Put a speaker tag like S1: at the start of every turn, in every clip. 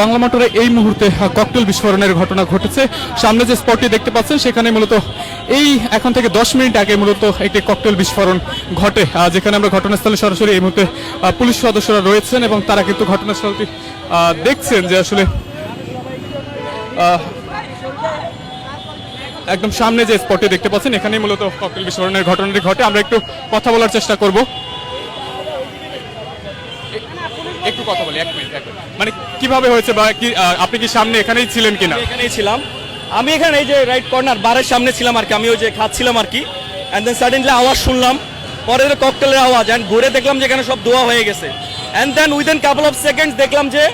S1: বাংলা মোটরে এই মুহূর্তে ককটেল বিস্ফোরণের ঘটনা ঘটেছে। সামনে যে স্পটটি দেখতে পাচ্ছেন, সেখানে মূলত এই এখন থেকে দশ মিনিট আগে মূলত একটি ককটেল বিস্ফোরণ ঘটে। যেখানে আমরা ঘটনাস্থলে সরাসরি এই মুহূর্তে পুলিশ সদস্যরা রয়েছেন এবং তারা কিন্তু ঘটনাস্থলটি দেখছেন যে আসলে একদম সামনে যে স্পটটি দেখতে পাচ্ছেন, এখানেই মূলত ককটেল বিস্ফোরণের ঘটনাটি ঘটে। আমরা একটু কথা বলার চেষ্টা করব। একটু কথা বলি এক মিনিট এক মিনিট। মানে কীভাবে হয়েছে বা কি আপনি কি সামনে এখানেই ছিলেন কিনা?
S2: এখানেই ছিলাম। আমি এখানে এই যে রাইট কর্নার বারের সামনে ছিলাম আর কি আমি ওই যে খাচ্ছিলাম আর কি। অ্যান্ড দেন সাডেনলি আওয়াজ শুনলাম পরে ককটেলের আওয়াজ অ্যান্ড ঘুরে দেখলাম যে এখানে সব ধোয়া হয়ে গেছে। And then within couple of seconds দেখলাম যে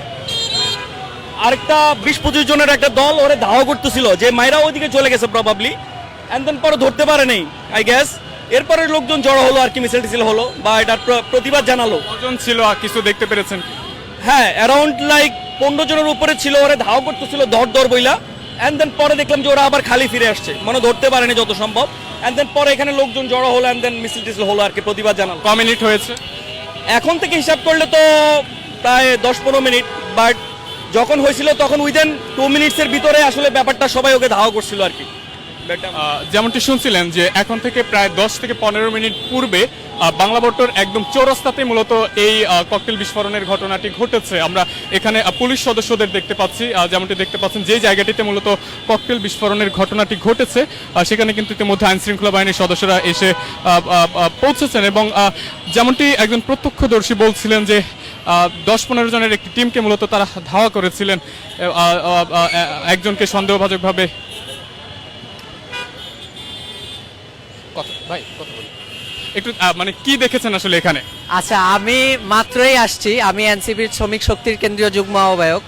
S2: আরেকটা বিশ পঁচিশ জনের একটা দল ওরে ধাওয়া করতেছিল যে মাইরা ওইদিকে চলে গেছে প্রবাবলি অ্যান্ড দেন পরে ধরতে পারে নেই আই গ্যাস এরপরে লোকজন জড়ো হলো আর কি মিছিল টিছিল হলো বা এটার প্রতিবাদ জানালো।
S1: কজন ছিল আর কিছু দেখতে পেরেছেন?
S2: হ্যাঁ অ্যারাউন্ড লাইক পনেরো জনের উপরে ছিল ওরা ধাও করতেছিল দর দর বইলা। অ্যান্ড দেন পরে দেখলাম যে ওরা আবার খালি ফিরে আসছে মানে ধরতে পারেনি যত সম্ভব। অ্যান্ড দেন পরে এখানে লোকজন জড়ো হলো অ্যান্ড দেন মিছিল টিছিল হলো আর কি প্রতিবাদ জানালো।
S1: ক মিনিট হয়েছে?
S2: এখন থেকে হিসাব করলে তো প্রায় দশ পনেরো মিনিট বাট যখন হয়েছিল তখন উইদিন টু মিনিটসের ভিতরে আসলে ব্যাপারটা সবাই ওকে ধাওয়া করছিল আর কি।
S1: যেমনটি শুনছিলেন যে এখন থেকে প্রায় দশ থেকে পনেরো মিনিট পূর্বে বাংলা বট্টর একদম চৌরাস্তাতে মূলত এই ককটেল বিস্ফোরণের ঘটনাটি ঘটেছে। আমরা এখানে পুলিশ সদস্যদের দেখতে পাচ্ছি যেমনটি দেখতে পাচ্ছেন যে জায়গাটিতে মূলত ককটেল বিস্ফোরণের ঘটনাটি ঘটেছে সেখানে কিন্তু ইতিমধ্যে আইন শৃঙ্খলা বাহিনীর সদস্যরা এসে পৌঁছেছেন এবং যেমনটি একজন প্রত্যক্ষদর্শী বলছিলেন যে দশ পনেরো জনের একটি টিমকে মূলত তারা ধাওয়া করেছিলেন একজনকে সন্দেহভাজকভাবে কথা ভাই কথা বলি। একটু মানে কি দেখেছেন আসলে এখানে?
S3: আচ্ছা আমি মাত্রই আসছি। আমি এনসিপির শ্রমিক শক্তির কেন্দ্রীয় যুগ্ম আহ্বায়ক।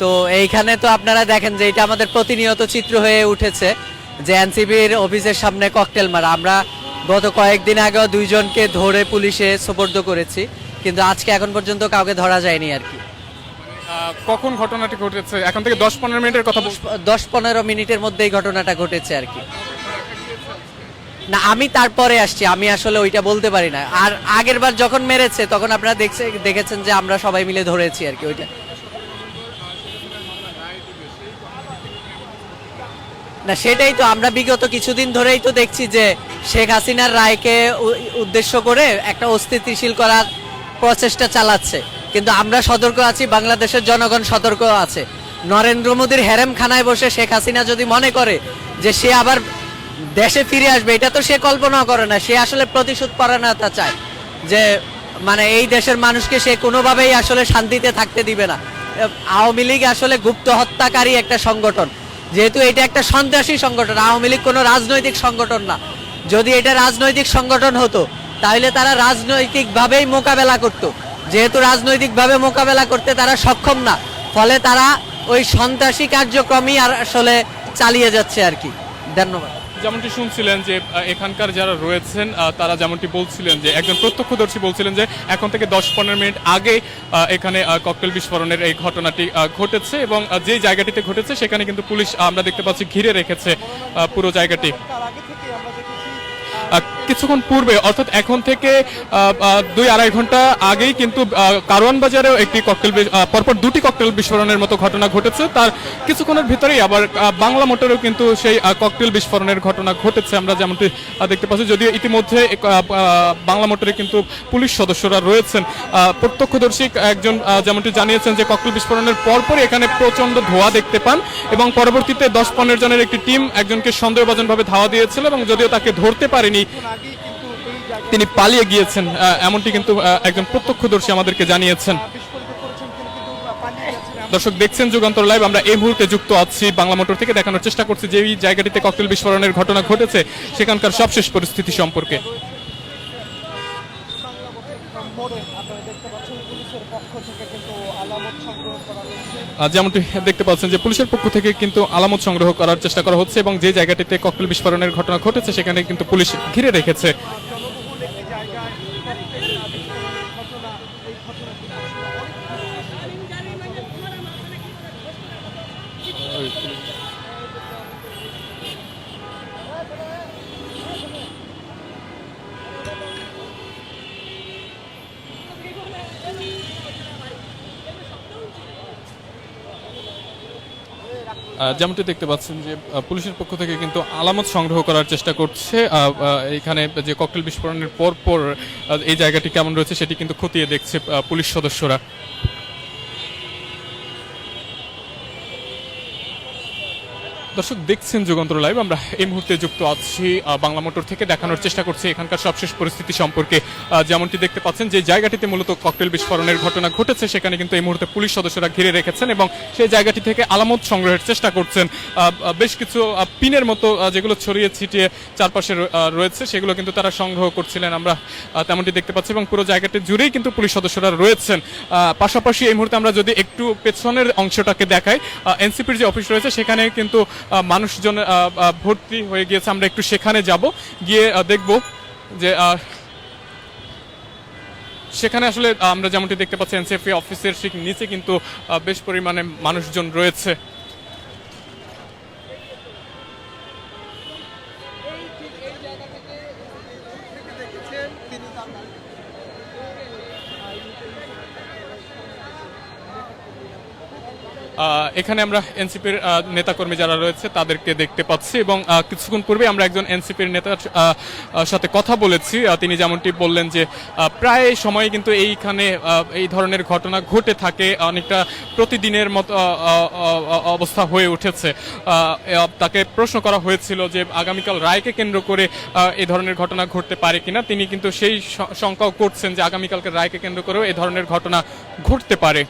S3: তো এইখানে তো আপনারা দেখেন যে এটা আমাদের প্রতিনিয়ত চিত্র হয়ে উঠেছে যে এনসিপির অফিসের সামনে ককটেল মারা। আমরা গত কয়েকদিন আগেও দুইজনকে ধরে পুলিশে সোপর্দ করেছি কিন্তু আজকে এখন পর্যন্ত কাউকে ধরা যায়নি আর কি।
S1: কখন ঘটনাটি ঘটেছে? এখন থেকে দশ পনেরো মিনিটের কথা
S3: দশ পনেরো মিনিটের মধ্যে এই ঘটনাটা ঘটেছে আর কি। না, আমি তারপরে আসছি, আমি আসলে ওইটা বলতে পারি না। আর আগের বার যখন মেরেছে, তখন আপনারা দেখছে দেখেছেন যে আমরা সবাই মিলে ধরেছি আর কি ওইটা। না, সেটাই তো, আমরা বিগত কিছুদিন ধরেই তো দেখছি যে শেখ হাসিনার রায়কে উদ্দেশ্য করে একটা অস্থিতিশীল করার প্রচেষ্টা চালাচ্ছে। কিন্তু আমরা সতর্ক আছি, বাংলাদেশের জনগণ সতর্ক আছে। নরেন্দ্র মোদীর হেরেমখানায় বসে শেখ হাসিনা যদি মনে করে যে সে আবার দেশে ফিরে আসবে, এটা তো সে কল্পনা করে না, সে আসলে প্রতিশোধ পরায়ণতা চায়। যে মানে এই দেশের মানুষকে সে কোনোভাবেই আসলে শান্তিতে থাকতে দিবে না। আওয়ামী লীগ আসলে গুপ্ত হত্যাকারী একটা সংগঠন। যেহেতু এটা একটা সন্ত্রাসী সংগঠন, আওয়ামী লীগ কোনো রাজনৈতিক সংগঠন না। যদি এটা রাজনৈতিক সংগঠন হতো, তাহলে তারা রাজনৈতিকভাবেই মোকাবেলা করত। যেহেতু রাজনৈতিকভাবে মোকাবেলা করতে তারা সক্ষম না, ফলে তারা ওই সন্ত্রাসী কার্যক্রমই আর আসলে চালিয়ে যাচ্ছে আর কি। ধন্যবাদ।
S1: যেমনটি শুনছিলেন যে এখানকার যারা রয়েছেন তারা যেমনটি বলছিলেন যে, একজন প্রত্যক্ষদর্শী বলছিলেন যে, এখন থেকে দশ পনেরো মিনিট আগে এখানে ককটেল বিস্ফোরণের এই ঘটনাটি ঘটেছে এবং যে জায়গাটিতে ঘটেছে, সেখানে কিন্তু পুলিশ আমরা দেখতে পাচ্ছি ঘিরে রেখেছে পুরো জায়গাটি। কিছুক্ষণ পূর্বে, অর্থাৎ এখন থেকে দুই আড়াই ঘণ্টা আগেই কিন্তু কারওয়ান বাজারেও একটি ককটেল পরপর দুটি ককটেল বিস্ফোরণের মতো ঘটনা ঘটেছে। তার কিছুক্ষণের ভিতরেই আবার বাংলা মোটরেও কিন্তু সেই ককটেল বিস্ফোরণের ঘটনা ঘটেছে। আমরা যেমনটি দেখতে পাচ্ছি, যদিও ইতিমধ্যে বাংলা মোটরে কিন্তু পুলিশ সদস্যরা রয়েছেন। প্রত্যক্ষদর্শী একজন যেমনটি জানিয়েছেন যে ককটেল বিস্ফোরণের পরপরই এখানে প্রচণ্ড ধোঁয়া দেখতে পান এবং পরবর্তীতে দশ পনেরো জনের একটি টিম একজনকে সন্দেহভাজনভাবে ধাওয়া দিয়েছিল এবং যদিও তাকে ধরতে পারেনি তিনি পালিয়ে গিয়েছেন এমনটি কিন্তু একজন প্রত্যক্ষদর্শী আমাদেরকে জানিয়েছেন। দর্শক, দেখছেন যুগান্তর লাইভ, আমরা এই মুহূর্তে যুক্ত আছি বাংলা মোটর থেকে। দেখানোর চেষ্টা করছি যে জায়গাটিতে ককটেল বিস্ফোরণের ঘটনা ঘটেছে, সেখানকার সবশেষ পরিস্থিতি সম্পর্কে। যেমনটি দেখতে পাচ্ছেন যে পুলিশের পক্ষ থেকে কিন্তু আলামত সংগ্রহ করার চেষ্টা করা হচ্ছে এবং যে জায়গাটিতে ককটেল বিস্ফোরণের ঘটনা ঘটেছে, সেখানে কিন্তু পুলিশ ঘিরে রেখেছে। যেমনটি দেখতে পাচ্ছেন যে পুলিশের পক্ষ থেকে কিন্তু আলামত সংগ্রহ করার চেষ্টা করছে। এখানে যে ককটেল বিস্ফোরণের পর পর এই জায়গাটি কেমন রয়েছে সেটি কিন্তু খতিয়ে দেখছে পুলিশ সদস্যরা। দর্শক, দেখছেন যুগান্তর লাইভ। আমরা এই মুহূর্তে যুক্ত আছি বাংলা মোটর থেকে। দেখানোর চেষ্টা করছি এখানকার সবশেষ পরিস্থিতি সম্পর্কে। যেমনটি দেখতে পাচ্ছেন, যে জায়গাটিতে মূলত ককটেল বিস্ফোরণের ঘটনা ঘটেছে, সেখানে কিন্তু এই মুহূর্তে পুলিশ সদস্যরা ঘিরে রেখেছেন এবং সেই জায়গাটি থেকে আলামত সংগ্রহের চেষ্টা করছেন। বেশ কিছু পিনের মতো যেগুলো ছড়িয়ে ছিটিয়ে চারপাশে রয়েছে, সেগুলো কিন্তু তারা সংগ্রহ করছিলেন। আমরা তেমনটি দেখতে পাচ্ছি এবং পুরো জায়গাটি জুড়েই কিন্তু পুলিশ সদস্যরা রয়েছেন। পাশাপাশি এই মুহূর্তে আমরা যদি একটু পেছনের অংশটাকে দেখাই এনসিপির যে অফিস রয়েছে, সেখানে কিন্তু মানুষজন ভর্তি হয়ে গিয়েছে। আমরা একটু সেখানে যাব। গিয়ে দেখব যে সেখানে আসলে আমরা যেমনটি দেখতে পাচ্ছি এনসিএফি অফিসের ঠিক নিচে কিন্তু বেশ পরিমাণে মানুষজন রয়েছে। এখানে আমরা এনসিপির নেতাকর্মী যারা রয়েছে তাদেরকে দেখতে পাচ্ছি এবং কিছুক্ষণ পূর্বে আমরা একজন এনসিপির নেতার সাথে কথা বলেছি। তিনি যেমনটি বললেন যে প্রায় সময় কিন্তু এইখানে এই ধরনের ঘটনা ঘটে থাকে। অনেকটা প্রতিদিনের মতো অবস্থা হয়ে উঠেছে। তাকে প্রশ্ন করা হয়েছিল যে, আগামীকাল রায়কে কেন্দ্র করে এই ধরনের ঘটনা ঘটতে পারে কিনা? তিনি কিন্তু সেই শঙ্কাও করছেন যে, আগামীকালকে রায়কে কেন্দ্র করেও এই ধরনের ঘটনা ঘটতে পারে।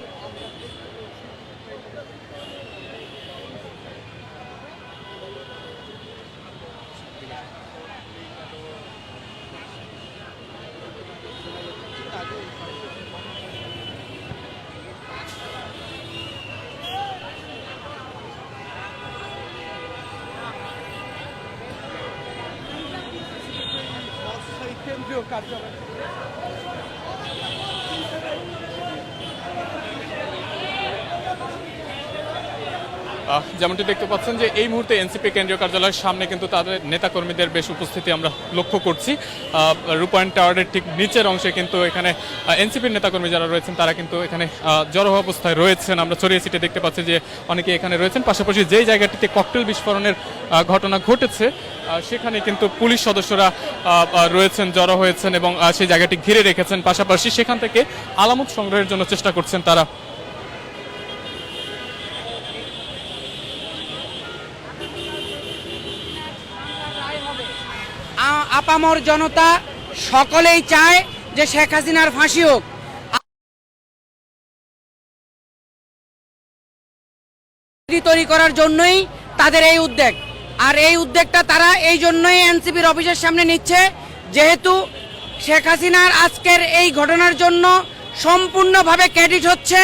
S1: আহ, যেমনটি দেখতে পাচ্ছেন যে এই মুহূর্তে এনসিপি কেন্দ্রীয় কার্যালয়ের সামনে কিন্তু তাদের নেতাকর্মীদের বেশ উপস্থিতি আমরা লক্ষ্য করছি। রূপায়ণ টাওয়ারের ঠিক নিচের অংশে কিন্তু এখানে এনসিপির নেতাকর্মী যারা রয়েছেন, তারা কিন্তু এখানে জড়ো অবস্থায় রয়েছেন। আমরা ছড়িয়ে ছিটে দেখতে পাচ্ছি যে অনেকে এখানে রয়েছেন। পাশাপাশি যেই জায়গাটিতে ককটেল বিস্ফোরণের ঘটনা ঘটেছে সেখানে কিন্তু পুলিশ সদস্যরা রয়েছেন, জড়ো হয়েছেন এবং সেই জায়গাটি ঘিরে রেখেছেন। পাশাপাশি সেখান থেকে আলামত সংগ্রহের জন্য চেষ্টা করছেন তারা।
S4: আপামর জনতা সকলেই চায় যে শেখ হাসিনার ফাঁসি হোক। তৈরি করার জন্যই তাদের এই উদ্যোগ। আর এই উদ্যোগটা তারা এই জন্যই এনসিপির অফিসের সামনে নিচ্ছে, যেহেতু শেখ হাসিনার আজকের এই ঘটনার জন্য সম্পূর্ণভাবে ক্রেডিট হচ্ছে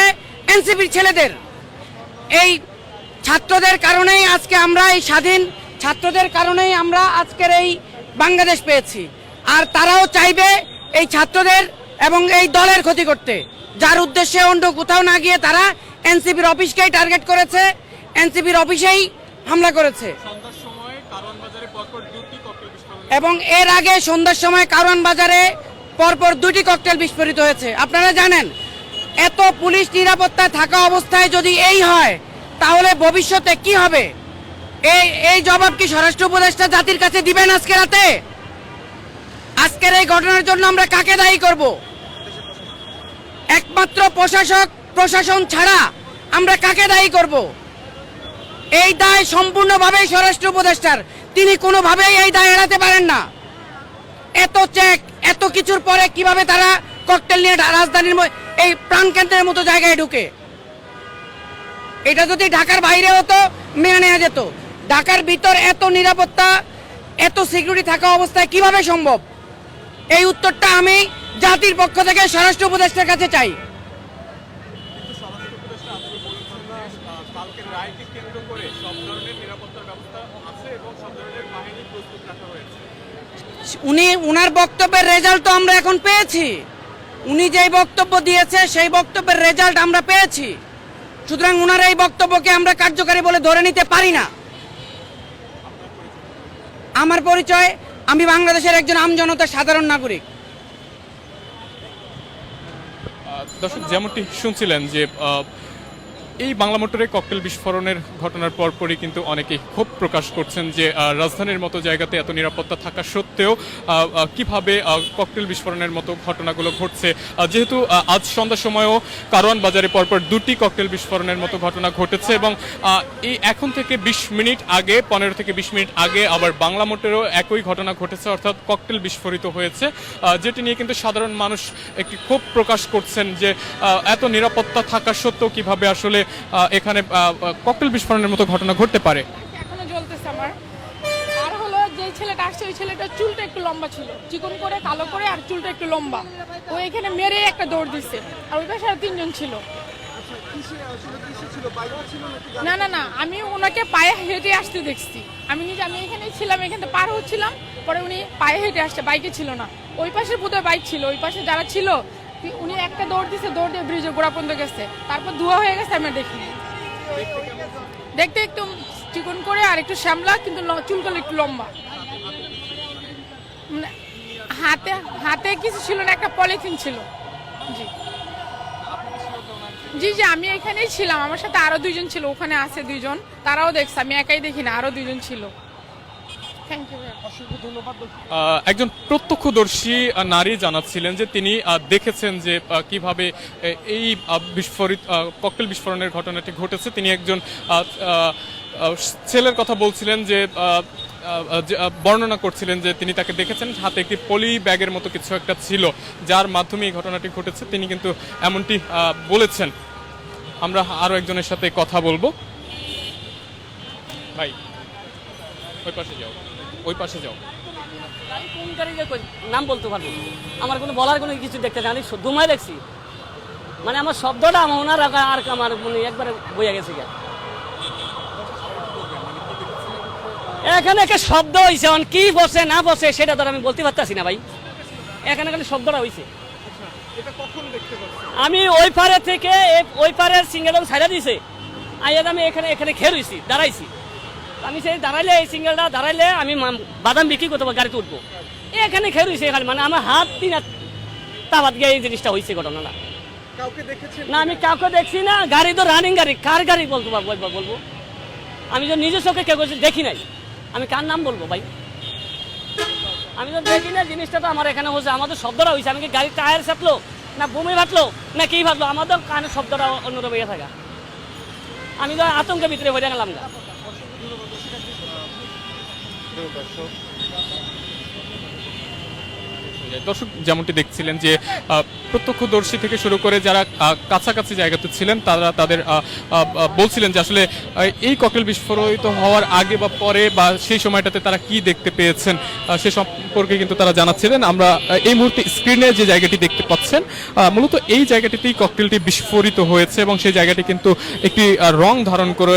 S4: এনসিপির ছেলেদের। এই ছাত্রদের কারণেই আজকে আমরা এই স্বাধীন, ছাত্রদের কারণেই আমরা আজকের এই বাংলাদেশ পেয়েছি। আর তারাও চাইবে এই ছাত্রদের এবং এই দলের ক্ষতি করতে। যার উদ্দেশ্যে অন্য কোথাও না গিয়ে তারা এনসিপির অফিসকেই টার্গেট করেছে এনসিপির অফিসেই হামলা করেছে। এবং এর আগে সন্ধ্যার সময় কারওয়ান বাজারে পরপর দুটি ককটেল বিস্ফোরিত হয়েছে। আপনারা জানেন এত পুলিশ নিরাপত্তা থাকা অবস্থায় যদি এই হয় তাহলে ভবিষ্যতে কি হবে? এই এই জবাব কি স্বরাষ্ট্র উপদেষ্টা জাতির কাছে দিবেন আজকে রাতে? আজকের এই ঘটনার জন্য আমরা কাকে দায়ী করব? একমাত্র প্রশাসক, প্রশাসন ছাড়া আমরা কাকে দায়ী করব? এই দায় সম্পূর্ণভাবেই স্বরাষ্ট্র উপদেষ্টার। তিনি কোনোভাবেই এই দায় এড়াতে পারেন না। এত চেক এত কিছুর পরে কীভাবে তারা ককটেল নিয়ে রাজধানীর এই প্রাণকেন্দ্রের মতো জায়গায় ঢুকে? এটা যদি ঢাকার বাইরে হতো, মেনে নেওয়া যেত। ঢাকার ভিতর এত নিরাপত্তা, এত সিকিউরিটি থাকা অবস্থায় কীভাবে সম্ভব? এই উত্তরটা আমি জাতির পক্ষ থেকে স্বরাষ্ট্র উপদেষ্টার কাছে চাই। উনি, উনার বক্তব্যের রেজাল্ট তো আমরা এখন পেয়েছি। উনি যেই বক্তব্য দিয়েছে, সেই বক্তব্যের রেজাল্ট আমরা পেয়েছি। সুতরাং উনার এই বক্তব্যকে আমরা কার্যকারী বলে ধরে নিতে পারি না। আমার পরিচয় আমি বাংলাদেশের একজন আমজনতা সাধারণ নাগরিক।
S1: দর্শক যেমনটি শুনছিলেন যে এই বাংলা মোটরে ককটেল বিস্ফোরণের ঘটনার পরপরই কিন্তু অনেকেই ক্ষোভ প্রকাশ করছেন যে রাজধানীর মতো জায়গাতে এত নিরাপত্তা থাকা সত্ত্বেও কীভাবে ককটেল বিস্ফোরণের মতো ঘটনাগুলো ঘটছে। যেহেতু আজ সন্ধ্যার সময়ও কারওয়ান বাজারে পরপর দুটি ককটেল বিস্ফোরণের মতো ঘটনা ঘটেছে এবং এই এখন থেকে বিশ মিনিট আগে, পনেরো থেকে বিশ মিনিট আগে আবার বাংলা মোটরেও একই ঘটনা ঘটেছে, অর্থাৎ ককটেল বিস্ফোরিত হয়েছে। যেটি নিয়ে কিন্তু সাধারণ মানুষ একটি ক্ষোভ প্রকাশ করছেন যে এত নিরাপত্তা থাকা সত্ত্বেও কীভাবে আসলে এখানে ককটেল বিস্ফোরণের মতো ঘটনা ঘটতে পারে।
S5: এখনও জ্বলতেছে আমার। আর হলো যে ছেলেটা আসছে, ওই ছেলেটার চুলটা একটু লম্বা ছিল। চিকন করে, কালো করে, আর চুলটা একটু লম্বা। ও এখানে মেরে একটা দৌড় দিছে। আর ওই পাশে আর তিনজন ছিল। না না না, আমি ওনাকে পায়ে হেঁটে আসতে দেখছি। আমি নিজে, আমি এখানে ছিলাম, এখান পার হচ্ছিলাম। পরে উনি পায়ে হেঁটে আসছে, বাইকে ছিল না। ওই পাশে বোধহয় বাইক ছিল। ওই পাশে যারা ছিল উনি একটা দৌড় দিছে, দৌড় দিয়ে ব্রিজে গোড়া পর্যন্ত গেছে। তারপর ধোয়া হয়ে গেছে আমি আর দেখিনি দেখতে একটু চিকন করে আর একটু শ্যামলা, কিন্তু চুলগুলো একটু লম্বা। মানে হাতে হাতে কিছু ছিল না, একটা পলিথিন ছিল। জি। জি জি, আমি এখানেই ছিলাম। আমার সাথে আরও দুইজন ছিল, ওখানে আছে দুইজন। তারাও দেখছে, আমি একাই দেখি না, আরও দুইজন ছিল।
S1: একজন প্রত্যক্ষদর্শী নারী জানাচ্ছিলেন যে তিনি দেখেছেন যে কীভাবে এই বিস্ফোরিত ককটেল বিস্ফোরণের ঘটনাটি ঘটেছে। তিনি একজন ছেলের কথা বলছিলেন যে বর্ণনা করছিলেন যে তিনি তাকে দেখেছেন হাতে একটি পলি ব্যাগের মতো কিছু একটা ছিল যার মাধ্যমে এই ঘটনাটি ঘটেছে। তিনি কিন্তু এমনটি বলেছেন। আমরা আরও একজনের সাথে কথা বলব। ভাই ওই পাশে যাও। ওই পাশে যাও।
S6: কোন নাম বলতে পারব আমার কোনো বলার কোনো কিছু দেখতে আমি ধুমায় দেখছি মানে আমার শব্দটা আমার ওনার আর আমার মানে একবারে বইয়া গেছে গা এখানে একটা শব্দ হয়েছে এখন কি বসে না বসে সেটা তো আমি বলতে পারতাছি না ভাই এখানে খালি শব্দটা হয়েছে আমি ওই পারে থেকে, ওই পারের সিঙ্গেল দিছে। আইয়া আমি এখানে এখানে খেয়ে রয়েছি দাঁড়াইছি। আমি সেই দাঁড়াইলে এই সিঙ্গেলটা দাঁড়াইলে আমি বাদাম বিক্রি করতে পারব, গাড়িতে উঠবো। এখানে খেয়ে রয়েছে এখানে মানে আমার হাত হাত তাবাদ গিয়ে এই জিনিসটা হয়েছে ঘটনাটা। না আমি কাউকে দেখছি না গাড়ি তো রানিং গাড়ি কার গাড়ি বলতে পারব বলব? আমি তো নিজের চোখে কেউ দেখি নাই। আমি কার নাম বলব ভাই? আমি তো দেখি না জিনিসটা তো আমার এখানে হচ্ছে আমাদের শব্দটা হয়েছে আমি কি গাড়ির টায়ার চাপলো না বমি ভাটলো না কি ভাবলো? আমাদের কানে শব্দটা অন্যরকম ইয়ে থাকা। আমি তো আতঙ্কের ভিতরে হয়ে গেলাম গা।
S1: দর্শক যেমনটি দেখছিলেন যে প্রত্যক্ষদর্শী থেকে শুরু করে যারা কাছাকাছি জায়গাতে ছিলেন, তারা তাদের বলছিলেন যে আসলে এই ককটেল বিস্ফোরিত হওয়ার আগে বা পরে বা সেই সময়টাতে তারা কি দেখতে পেয়েছেন সে সম্পর্কে কিন্তু তারা জানাচ্ছিলেন। আমরা এই মুহূর্তে স্ক্রিনে যে জায়গাটি দেখতে পাচ্ছেন মূলত এই জায়গাটিতেই ককটেলটি বিস্ফোরিত হয়েছে এবং সেই জায়গাটি কিন্তু একটি রং ধারণ করে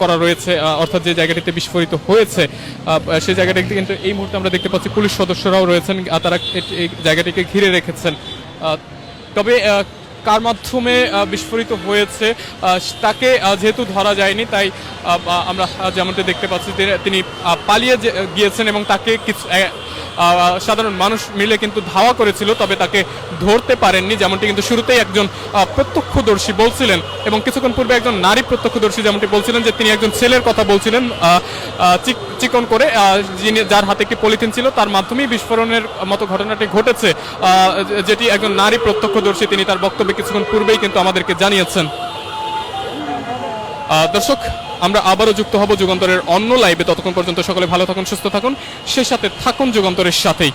S1: করা রয়েছে অর্থাৎ যে জায়গাটিতে বিস্ফোরিত হয়েছে সেই জায়গাটিতে কিন্তু এই মুহূর্তে আমরা দেখতে পাচ্ছি পুলিশ সদস্যরাও রয়েছেন তারা এই জায়গাটিকে ঘিরে রেখেছেন। তবে কার মাধ্যমে বিস্ফোরিত হয়েছে তাকে যেহেতু ধরা যায়নি, তাই আমরা যেমনটি দেখতে পাচ্ছি, তিনি পালিয়ে গিয়েছেন এবং তাকে কিছু সাধারণ মানুষ মিলে কিন্তু ধাওয়া করেছিল, তবে তাকে ধরতে পারেননি, যেমনটি কিন্তু শুরুতেই একজন প্রত্যক্ষদর্শী বলছিলেন এবং কিছুক্ষণ পূর্বে একজন নারী প্রত্যক্ষদর্শী যেমনটি বলছিলেন যে তিনি একজন ছেলের কথা বলছিলেন চিকন করে যিনি, যার হাতে একটি পলিথিন ছিল, তার মাধ্যমেই বিস্ফোরণের মতো ঘটনাটি ঘটেছে যেটি একজন নারী প্রত্যক্ষদর্শী, তিনি তার বক্তব্যে কিছুক্ষণ পূর্বেই কিন্তু আমাদেরকে জানিয়েছেন। দর্শক, আমরা আবারও যুক্ত হব যুগান্তরের অন্য লাইভে। ততক্ষণ পর্যন্ত সকলে ভালো থাকুন, সুস্থ থাকুন। সেই সাথে থাকুন যুগান্তরের সাথেই।